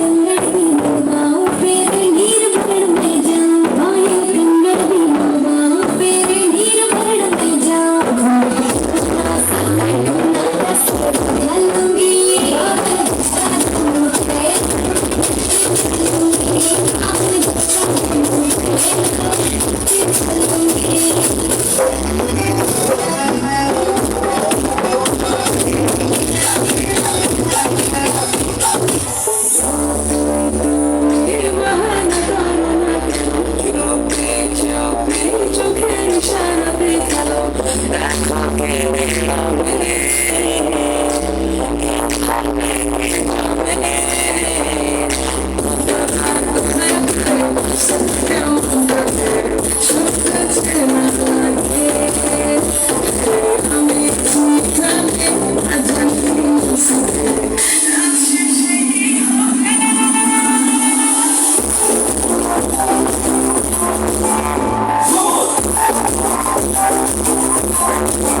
can Come.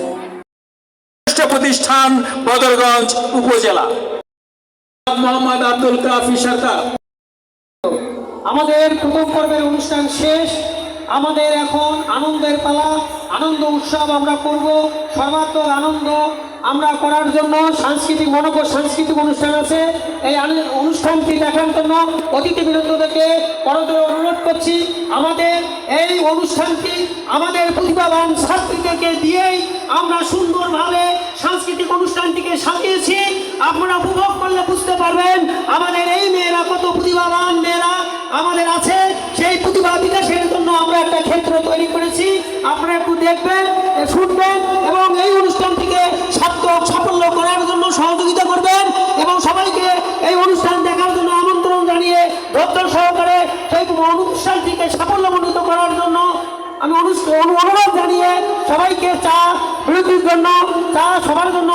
প্রতিষ্ঠান বদরগঞ্জ উপজেলা। মোহাম্মদ আব্দুল কাফি সরকার। আমাদের প্রথম পর্বের অনুষ্ঠান শেষ। আমাদের এখন আনন্দের পালা, আনন্দ উৎসব আমরা করব। সর্বাত্মক আনন্দ আমরা করার জন্য সাংস্কৃতিক মনোকর সাংস্কৃতিক অনুষ্ঠান আছে। এই অনুষ্ঠানটি দেখার জন্য অতিথি বৃন্দদেরকে করতে অনুরোধ করছি। আমাদের এই অনুষ্ঠানটি আমাদের প্রতিভাবান ছাত্রীদেরকে দিয়েই আমরা সুন্দরভাবে সাংস্কৃতিক অনুষ্ঠানটিকে সাজিয়েছি। আপনারা উপভোগ করলে বুঝতে পারবেন, আমাদের এই মেয়েরা কত প্রতিভাবান মেয়েরা। আমাদের আছে দেখবেন, শুনবেন এবং এই অনুষ্ঠানটিকে সার্থক সাফল্য করার জন্য সহযোগিতা করবেন এবং সবাইকে এই অনুষ্ঠান দেখার জন্য আমন্ত্রণ জানিয়ে ধৈর্য সহকারে সেই অনুষ্ঠানটিকে সাফল্যমণ্ডিত করার জন্য আমি অনুরোধ জানিয়ে সবাইকে চা বিরতির জন্য, চা সবার জন্য,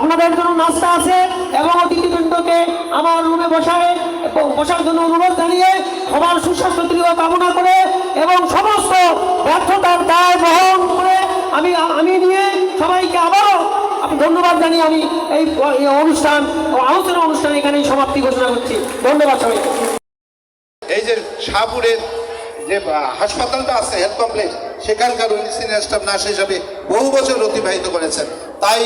আপনাদের জন্য নাস্তা আছে এবং অতিথিবৃন্দকে আমার রুমে বসায় বসার জন্য অনুরোধ জানিয়ে সবার সুস্বাস্থ্য কামনা করে এবং সমস্ত ব্যর্থতার দায় বহন করে আমি আমি নিয়ে সবাইকে আবারও আমি ধন্যবাদ জানিয়ে আমি এই অনুষ্ঠান আলোচনা অনুষ্ঠান এখানেই সমাপ্তি ঘোষণা করছি। ধন্যবাদ সবাইকে। এই যে শাহপুরের যে হাসপাতালটা আছে হেলথ কমপ্লেক্স সেখানকার উনি সিনিয়র স্টাফ নার্স হিসাবে বহু বছর অতিবাহিত করেছেন। তাই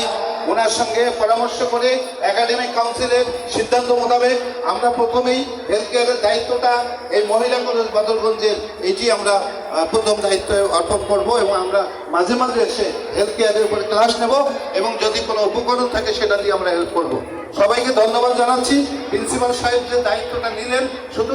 ওনার সঙ্গে পরামর্শ করে একাডেমিক কাউন্সিলের সিদ্ধান্ত মোতাবেক আমরা প্রথমেই হেলথ কেয়ারের দায়িত্বটা এই মহিলা কলেজ বদরগঞ্জের এটি আমরা প্রথম দায়িত্ব অর্পণ করব এবং আমরা মাঝে মাঝে এসে হেলথ কেয়ারের উপরে ক্লাস নেব এবং যদি কোনো উপকরণ থাকে সেটা দিয়ে আমরা হেল্প করব। সবাইকে ধন্যবাদ জানাচ্ছি। প্রিন্সিপাল সাহেব যে দায়িত্বটা নিলেন, শুধু